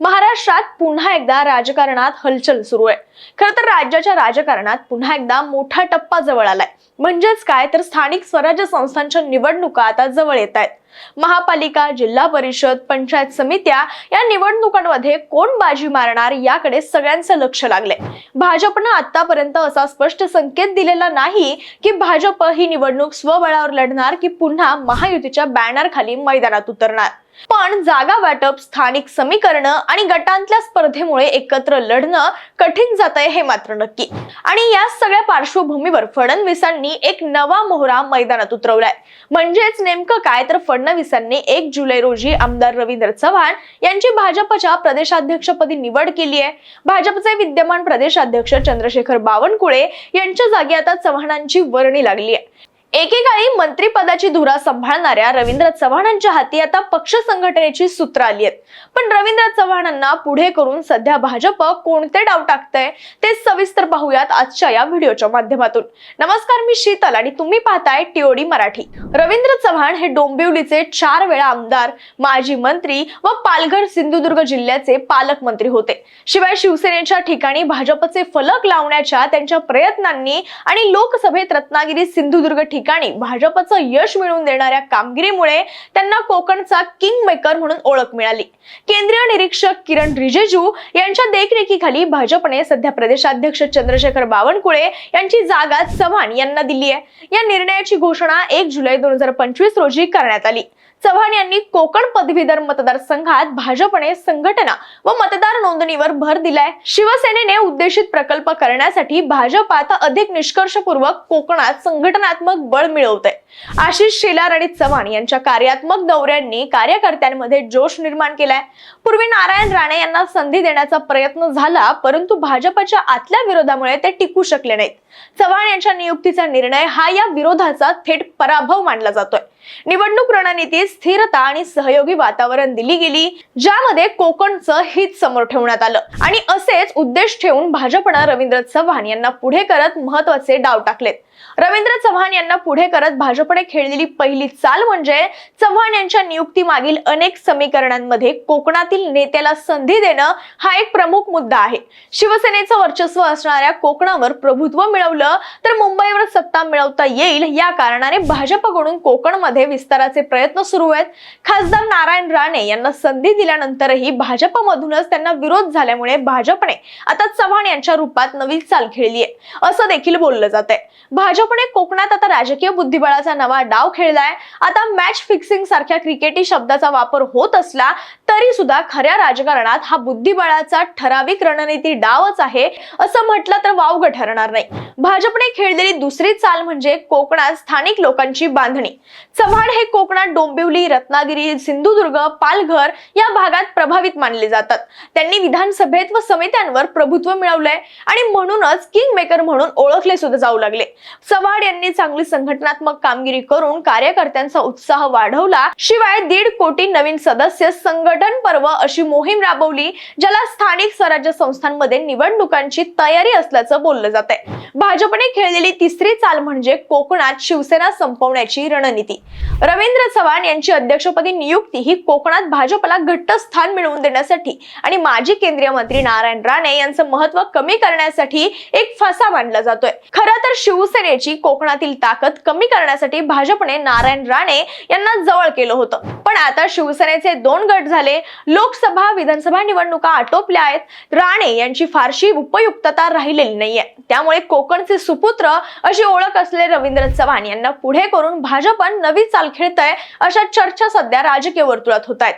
महाराष्ट्रात पुन्हा एकदा राजकारणात हलचल सुरू आहे. खर तर राज्याच्या राजकारणात पुन्हा एकदा मोठा टप्पा जवळ आलाय. म्हणजेच काय? तर स्थानिक स्वराज्य संस्थांच्या निवडणुका आता जवळ येत आहेत. महापालिका जिल्हा परिषद पंचायत समित्या या निवडणुकांमध्ये कोण बाजी मारणार याकडे सगळ्यांचं लक्ष लागलंय. भाजपनं आतापर्यंत असा स्पष्ट संकेत दिलेला नाही की भाजप ही निवडणूक स्वबळावर लढणार की पुन्हा महायुतीच्या बॅनर खाली मैदानात उतरणार. पण जागा वाटप स्थानिक समीकरणं आणि गटांतल्या स्पर्धेमुळे एकत्र लढणं कठीण जात आहे हे मात्र नक्की. आणि या सगळ्या पार्श्वभूमीवर फडणवीसांनी एक नवा मोहरा मैदानात उतरवलाय. म्हणजेच नेमकं काय? तर फडणवीसांनी एक जुलै रोजी आमदार रवींद्र चव्हाण यांची भाजपच्या प्रदेशाध्यक्षपदी निवड केली आहे. भाजपचे विद्यमान प्रदेशाध्यक्ष चंद्रशेखर बावनकुळे यांच्या जागी आता चव्हाणांची वर्णी लागली आहे. एकेकाळी मंत्रिपदाची धुरा सांभाळणाऱ्या रवींद्र चव्हाणांच्या हाती आता पक्ष संघटनेची सूत्र आली आहेत. पण रवींद्र चव्हाणांना पुढे करून सध्या भाजप कोणते डाव टाकतंय ते सविस्तर पाहूयात आजच्या या व्हिडिओच्या माध्यमातून. नमस्कार मी शीतल आणि तुम्ही पाहताय टीओडी मराठी. रवींद्र चव्हाण हे डोंबिवलीचे चार वेळा आमदार माजी मंत्री व पालघर सिंधुदुर्ग जिल्ह्याचे पालकमंत्री होते. शिवाय शिवसेनेच्या ठिकाणी भाजपचे फलक लावण्याच्या त्यांच्या प्रयत्नांनी आणि लोकसभेत रत्नागिरी सिंधुदुर्ग ठिकाणी ठिकाणी भाजपचं यश मिळवून देणाऱ्या कामगिरीमुळे त्यांना कोकणचा किंग मेकर म्हणून ओळख मिळाली. केंद्रीय निरीक्षक किरण रिजिजू यांच्या देखरेखीखाली भाजपने सध्या प्रदेशाध्यक्ष चंद्रशेखर बावनकुळे यांची जागा चव्हाण यांना दिली आहे या निर्णयाची घोषणा एक जुलै दोन हजार पंचवीस रोजी करण्यात आली. चव्हाण यांनी कोकण पदवीधर मतदारसंघात भाजपने संघटना व मतदार नोंदणीवर भर दिलाय. शिवसेनेने उद्देशित प्रकल्प करण्यासाठी भाजप आता अधिक निष्कर्षपूर्वक कोकणात संघटनात्मक बळ मिळवत आहे आशिष शेलार आणि चव्हाण यांच्या कार्यात्मक दौऱ्यांनी कार्यकर्त्यांमध्ये जोश निर्माण केलाय. पूर्वी नारायण राणे यांना संधी देण्याचा प्रयत्न झाला परंतु भाजपच्या आतल्या विरोधामुळे ते टिकू शकले नाहीत. चव्हाण यांच्या नियुक्तीचा निर्णय हा या विरोधाचा थेट पराभव मानला जातोय. निवडणूक रणनीतीत स्थिरता आणि सहयोगी वातावरण दिली गेली ज्यामध्ये कोकणचं हित समोर ठेवण्यात आलं. आणि असेच उद्देश ठेवून भाजपनं रवींद्र चव्हाण यांना पुढे करत महत्त्वाचे डाव टाकलेत. रवींद्र चव्हाण यांना पुढे करत भाजपने खेळलेली पहिली चाल म्हणजे चव्हाण यांच्या नियुक्ती मागील अनेक समीकरणांमध्ये कोकणातील नेत्याला संधी देणं हा एक प्रमुख मुद्दा आहे. शिवसेनेचं वर्चस्व असणाऱ्या कोकणावर प्रभुत्व मिळवलं तर मुंबईवर सत्ता मिळवता येईल या कारणाने भाजपकडून कोकणमध्ये विस्ताराचे प्रयत्न सुरू आहेत. खासदार नारायण राणे यांना संधी दिल्यानंतरही भाजपमधूनच त्यांना विरोध झाल्यामुळे भाजपने आता चव्हाण यांच्या रूपात नवी चाल खेळली आहे. असं देखील बोललं जात आहे भाजपने कोकणात आता राजकीय बुद्धिबळाचा नवा डाव खेळलाय. आता मॅच फिक्सिंग सारख्या क्रिकेटी शब्दाचा वापर होत असला तरी सुद्धा खऱ्या राजकारणात हा बुद्धिबळाचा ठराविक रणनीती डावच आहे असं म्हटलं तर वावग ठरणार नाही. भाजपने खेळलेली दुसरी चाल म्हणजे कोकणात स्थानिक लोकांची बांधणी. चव्हाण हे कोकणात डोंबिवली रत्नागिरी सिंधुदुर्ग पालघर या भागात प्रभावित मानले जातात. त्यांनी विधानसभेत व समित्यांवर प्रभुत्व मिळवलंय आणि म्हणूनच किंग मेकर म्हणून ओळखले सुद्धा जाऊ लागले. चव्हाण यांनी चांगली संघटनात्मक कामगिरी करून कार्यकर्त्यांचा उत्साह वाढवला. शिवाय दीड कोटी नवीन सदस्य संघटन पर्व अशी मोहीम राबवली ज्याला स्थानिक स्वराज्य संस्थांमध्ये निवडणुकांची तयारी असल्याचं बोललं जात आहे भाजपने खेळलेली तिसरी चाल म्हणजे कोकणात शिवसेना संपवण्याची रणनीती. रवींद्र चव्हाण यांची अध्यक्षपदी नियुक्ती ही कोकणात भाजपला घट्ट स्थान मिळवून देण्यासाठी आणि माजी केंद्रीय मंत्री नारायण राणे यांचं महत्त्व कमी करण्यासाठी एक फसा मानला जातोय. खरं तर शिवसेनेची कोकणातील ताकद ताकद कमी करण्यासाठी भाजपने नारायण राणे यांना जवळ केलं होतं. पण आता शिवसेनेचे दोन गट झाले. लोकसभा विधानसभा निवडणुका आटोपल्या आहेत. राणे यांची फारशी उपयुक्तता राहिलेली नाहीये. त्यामुळे कोकणचे सुपुत्र अशी ओळख असलेले रवींद्र चव्हाण यांना पुढे करून भाजप नवी चाल खेळतंय अशा चर्चा सध्या राजकीय वर्तुळात होत आहेत.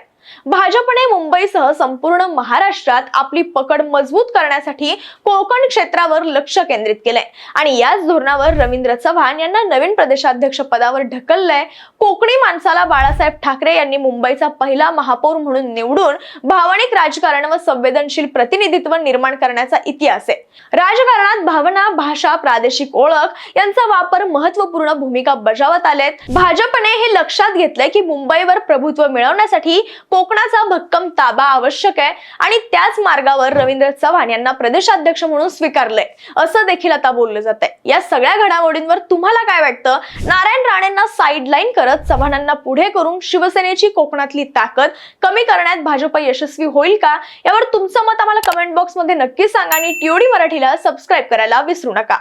भाजपने मुंबईसह संपूर्ण महाराष्ट्रात आपली पकड मजबूत करण्यासाठी कोकण क्षेत्रावर लक्ष केंद्रित केलंय. आणि याच धोरणावर रवींद्र चव्हाण यांना नवीन प्रदेशाध्यक्ष पदावर ढकललंय. कोकणी माणसाला बाळासाहेब ठाकरे यांनी मुंबईचा पहिला महापौर म्हणून निवडून भावनिक राजकारण व संवेदनशील प्रतिनिधित्व निर्माण करण्याचा इतिहास आहे. राजकारणात भावना भाषा प्रादेशिक ओळख यांचा वापर महत्त्वपूर्ण भूमिका बजावत आलेत. भाजपने हे लक्षात घेतलंय की मुंबईवर प्रभुत्व मिळवण्यासाठी कोकणाचा भक्कम ताबा आवश्यक आहे आणि त्याच मार्गावर रवींद्र चव्हाण यांना प्रदेशाध्यक्ष म्हणून स्वीकारलंय. असं देखील आता बोललं जात आहे या सगळ्या घडामोडींवर तुम्हाला काय वाटतं? नारायण राणेंना साईडलाईन करत चव्हाणांना पुढे करून शिवसेनेची कोकणातली ताकद कमी करण्यात भाजप यशस्वी होईल का? यावर तुमचं मत आम्हाला कमेंट बॉक्समध्ये नक्की सांगा आणि टीओडी मराठीला सबस्क्राईब करायला विसरू नका.